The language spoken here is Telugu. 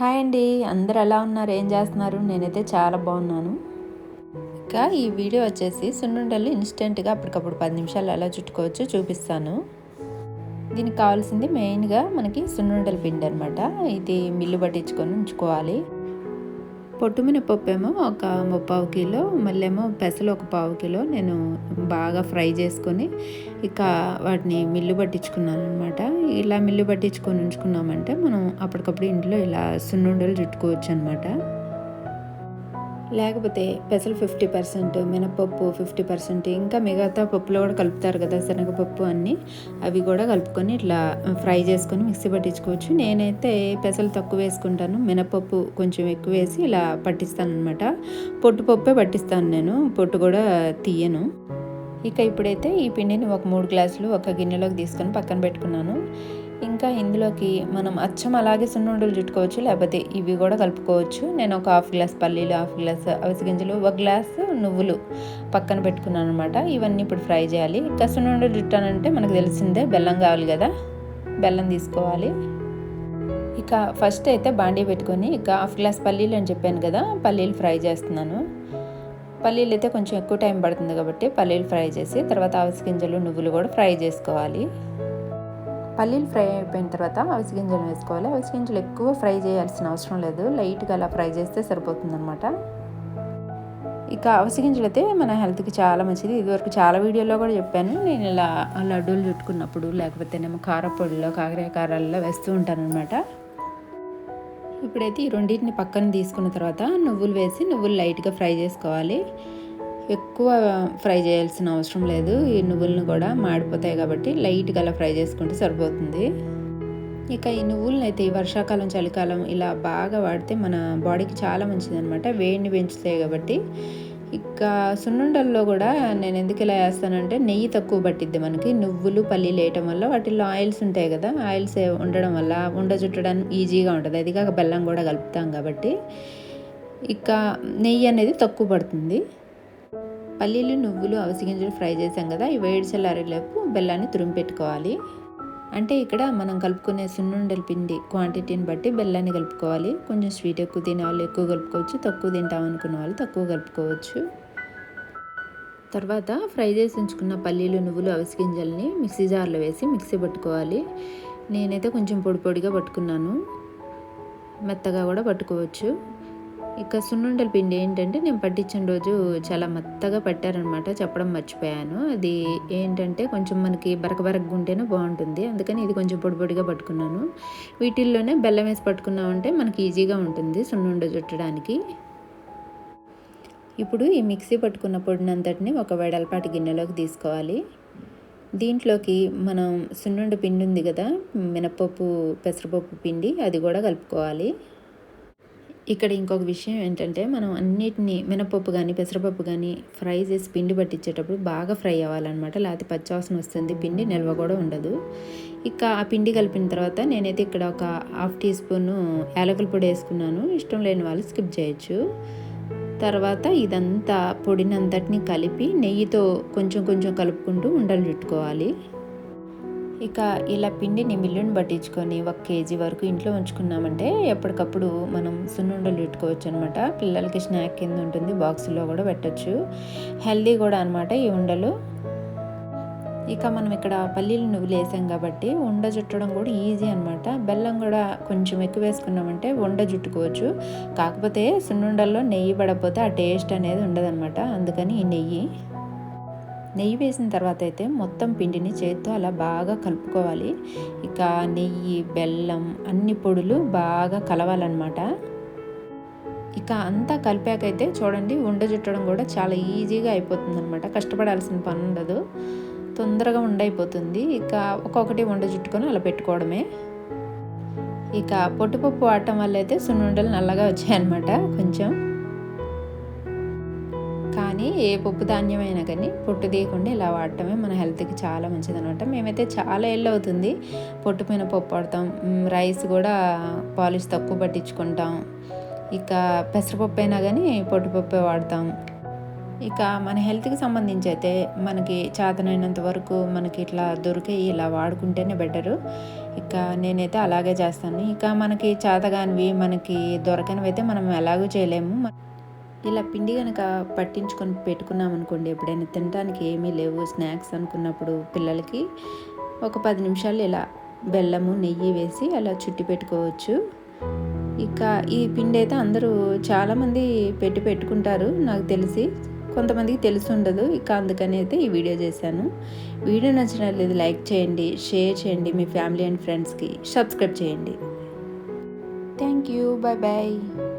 హాయ్ అండి అందరు ఎలా ఉన్నారు? ఏం చేస్తున్నారు? నేనైతే చాలా బాగున్నాను. ఇంకా ఈ వీడియో వచ్చేసి సున్నుండలు ఇన్స్టెంట్గా అప్పటికప్పుడు పది నిమిషాలు ఎలా చుట్టుకోవచ్చో చూపిస్తాను. దీనికి కావాల్సింది మెయిన్గా మనకి సున్నుండల పిండి అనమాట ఇది మిల్లు పట్టించుకొని ఉంచుకోవాలి. పొట్టుమినపప్పు ఏమో ఒక ముప్పావు కిలో మళ్ళీ ఏమో పెసలు ఒక పావు కిలో నేను బాగా ఫ్రై చేసుకొని ఇక వాటిని మిల్లు పట్టించుకున్నాను అనమాట ఇలా మిల్లు పట్టించుకొని ఉంచుకున్నామంటే మనం అప్పటికప్పుడు ఇంట్లో ఇలా సున్నుండలు చుట్టుకోవచ్చు అనమాట లేకపోతే పెసలు ఫిఫ్టీ పర్సెంట్ మినపప్పు ఫిఫ్టీ పర్సెంట్ ఇంకా మిగతా పప్పులో కూడా కలుపుతారు కదా శనగపప్పు అన్నీ అవి కూడా కలుపుకొని ఇట్లా ఫ్రై చేసుకొని మిక్సీ పట్టించుకోవచ్చు. నేనైతే పెసలు తక్కువ వేసుకుంటాను మినపప్పు కొంచెం ఎక్కువ వేసి ఇలా పట్టిస్తాను అనమాట పొట్టు పప్పే పట్టిస్తాను నేను పొట్టు కూడా తీయను. ఇక ఇప్పుడైతే ఈ పిండిని ఒక మూడు గ్లాసులు ఒక గిన్నెలోకి తీసుకొని పక్కన పెట్టుకున్నాను. ఇంకా ఇందులోకి మనం అచ్చం అలాగే సున్నుండలు చుట్టుకోవచ్చు లేకపోతే ఇవి కూడా కలుపుకోవచ్చు. నేను ఒక హాఫ్ గ్లాస్ పల్లీలు హాఫ్ గ్లాస్ అవిసి గింజలు ఒక గ్లాస్ నువ్వులు పక్కన పెట్టుకున్నాను అనమాట ఇవన్నీ ఇప్పుడు ఫ్రై చేయాలి. ఇంకా సున్నుండలు చుట్టానంటే మనకు తెలిసిందే బెల్లం కావాలి కదా బెల్లం తీసుకోవాలి. ఇక ఫస్ట్ అయితే బాండీ పెట్టుకొని ఇక హాఫ్ గ్లాస్ పల్లీలు అని చెప్పాను కదా పల్లీలు ఫ్రై చేస్తున్నాను. పల్లీలు అయితే కొంచెం ఎక్కువ టైం పడుతుంది కాబట్టి పల్లీలు ఫ్రై చేసి తర్వాత అవిసి గింజలు నువ్వులు కూడా ఫ్రై చేసుకోవాలి. పల్లీలు ఫ్రై అయిపోయిన తర్వాత అవిసి గింజలు వేసుకోవాలి. అవిసి గింజలు ఎక్కువ ఫ్రై చేయాల్సిన అవసరం లేదు. లైట్గా అలా ఫ్రై చేస్తే సరిపోతుందనమాట ఇక అవిసి గింజలు అయితే మన హెల్త్కి చాలా మంచిది. ఇదివరకు చాలా వీడియోలో కూడా చెప్పాను. నేను ఇలా లడ్డూలు చుట్టుకున్నప్పుడు లేకపోతేనేమో కారపొడిలో కాకర కారాల్లో వేస్తూ ఉంటాను అనమాట ఇప్పుడైతే ఈ రెండింటిని పక్కన తీసుకున్న తర్వాత నువ్వులు వేసి నువ్వులు లైట్గా ఫ్రై చేసుకోవాలి. ఎక్కువ ఫ్రై చేయాల్సిన అవసరం లేదు. ఈ నువ్వులను కూడా మాడిపోతాయి కాబట్టి లైట్గా అలా ఫ్రై చేసుకుంటే సరిపోతుంది. ఇక ఈ నువ్వులను అయితే ఈ వర్షాకాలం చలికాలం ఇలా బాగా వాడితే మన బాడీకి చాలా మంచిది అనమాట వేడిని పెంచుతాయి కాబట్టి. ఇక సున్నుండల్లో కూడా నేను ఎందుకు ఇలా వేస్తానంటే నెయ్యి తక్కువ పట్టిద్ది మనకి. నువ్వులు పల్లీలు వేయటం వల్ల వాటిల్లో ఆయిల్స్ ఉంటాయి కదా ఆయిల్స్ ఉండడం వల్ల ఉండ చుట్టడానికి ఈజీగా ఉంటుంది. అది కాక బెల్లం కూడా కలుపుతాం కాబట్టి. ఇక నెయ్యి అనేది తక్కువ పడుతుంది. పల్లీలు నువ్వులు అవసిగింజలు ఫ్రై చేసాం కదా ఈ వేడి చల్లారేలోపు బెల్లాన్ని తురిమి పెట్టుకోవాలి. అంటే ఇక్కడ మనం కలుపుకునే సున్నుండల పిండి క్వాంటిటీని బట్టి బెల్లాన్ని కలుపుకోవాలి. కొంచెం స్వీట్ ఎక్కువ తినే వాళ్ళు ఎక్కువ కలుపుకోవచ్చు తక్కువ తింటాం అనుకున్న వాళ్ళు తక్కువ కలుపుకోవచ్చు. తర్వాత ఫ్రై చేసి ఉంచుకున్న పల్లీలు నువ్వులు అవసిగింజల్ని మిక్సీ జార్లో వేసి మిక్సీ పట్టుకోవాలి. నేనైతే కొంచెం పొడి పొడిగా పట్టుకున్నాను. మెత్తగా కూడా పట్టుకోవచ్చు. ఇక సున్నుండల పిండి ఏంటంటే నేను పట్టించిన రోజు చాలా మెత్తగా పట్టారనమాట చెప్పడం మర్చిపోయాను. అది ఏంటంటే కొంచెం మనకి బరక బరకగా ఉంటేనే బాగుంటుంది. అందుకని ఇది కొంచెం పొడి పొడిగా పట్టుకున్నాను. వీటిల్లోనే బెల్లం వేసి పట్టుకున్నామంటే మనకి ఈజీగా ఉంటుంది సున్నుండ చుట్టడానికి. ఇప్పుడు ఈ మిక్సీ పట్టుకున్న పొడినంతటిని ఒక వెడల్పాటి గిన్నెలోకి తీసుకోవాలి. దీంట్లోకి మనం సున్నుండ పిండి ఉంది కదా మినపప్పు పెసరపప్పు పిండి అది కూడా కలుపుకోవాలి. ఇక్కడ ఇంకొక విషయం ఏంటంటే మనం అన్నిటినీ మినపప్పు కానీ పెసరపప్పు కానీ ఫ్రై చేసి పిండి పట్టించేటప్పుడు బాగా ఫ్రై అవ్వాలన్నమాట. లేకపోతే పచ్చవాసన వస్తుంది పిండి నిల్వ కూడా ఉండదు. ఇక ఆ పిండి కలిపిన తర్వాత నేనైతే ఇక్కడ ఒక హాఫ్ టీ స్పూన్ యాలకుల పొడి వేసుకున్నాను. ఇష్టం లేని వాళ్ళు స్కిప్ చేయొచ్చు. తర్వాత ఇదంతా పొడినంతటిని కలిపి నెయ్యితో కొంచెం కొంచెం కలుపుకుంటూ ఉండలు చుట్టుకోవాలి ఇక ఇలా పిండిని మిల్లుని పట్టించుకొని ఒక కేజీ వరకు ఇంట్లో ఉంచుకున్నామంటే ఎప్పటికప్పుడు మనం సున్నుండలు పెట్టుకోవచ్చు అనమాట పిల్లలకి స్నాక్ కింద ఉంటుంది బాక్సులో కూడా పెట్టచ్చు. హెల్దీ కూడా అనమాట ఈ ఉండలు. ఇక మనం ఇక్కడ పల్లీలు నువ్వులు వేసాం కాబట్టి ఉండ చుట్టడం కూడా ఈజీ అనమాట బెల్లం కూడా కొంచెం ఎక్కువ వేసుకున్నామంటే ఉండ చుట్టుకోవచ్చు కాకపోతే సున్నుండల్లో నెయ్యి పడకపోతే ఆ టేస్ట్ అనేది ఉండదన్నమాట. అందుకని ఈ నెయ్యి. నెయ్యి వేసిన తర్వాత అయితే మొత్తం పిండిని చేత్తో అలా బాగా కలుపుకోవాలి. ఇక నెయ్యి బెల్లం అన్ని పొడులు బాగా కలవాలన్నమాట. ఇక అంతా కలిపాకైతే చూడండి ఉండ చుట్టడం కూడా చాలా ఈజీగా అయిపోతుంది అనమాట కష్టపడాల్సిన పని ఉండదు. తొందరగా ఉండైపోతుంది ఇక ఒక్కొక్కటి ఉండ చుట్టుకొని అలా పెట్టుకోవడమే. ఇక పొట్టుపప్పు వాడటం వల్ల అయితే సున్నుండలు నల్లగా వచ్చాయన్నమాట కొంచెం. కానీ ఏ పప్పు ధాన్యమైనా కానీ పొట్టు తీయకుండా ఇలా వాడటమే మన హెల్త్కి చాలా మంచిది అనమాట మేమైతే చాలా ఏళ్ళు అవుతుంది పొట్టు పైన పప్పు వాడతాం. రైస్ కూడా పాలిష్ తక్కువ పట్టించుకుంటాం. ఇక పెసరపప్పు అయినా కానీ పొట్టుపప్పే వాడతాం. ఇక మన హెల్త్కి సంబంధించి అయితే మనకి చేతనైనంత వరకు మనకి ఇట్లా దొరికే ఇలా వాడుకుంటేనే బెటరు. ఇక నేనైతే అలాగే చేస్తాను. ఇక మనకి చేతగానివి మనకి దొరకనివి అయితే మనం ఎలాగూ చేయలేము. ఇలా పిండి కనుక పట్టించుకొని పెట్టుకున్నాం అనుకోండి ఎప్పుడైనా తినడానికి ఏమీ లేవు. స్నాక్స్ అనుకున్నప్పుడు పిల్లలకి ఒక పది నిమిషాలు ఇలా బెల్లము నెయ్యి వేసి అలా చుట్టి పెట్టుకోవచ్చు. ఇక ఈ పిండి అయితే అందరూ చాలామంది పెట్టి పెట్టుకుంటారు నాకు తెలిసి. కొంతమందికి తెలిసి ఉండదు ఇక అందుకని అయితే ఈ వీడియో చేశాను. వీడియో నచ్చినట్లేదు లైక్ చేయండి షేర్ చేయండి మీ ఫ్యామిలీ అండ్ ఫ్రెండ్స్కి సబ్స్క్రైబ్ చేయండి. Thank you bye bye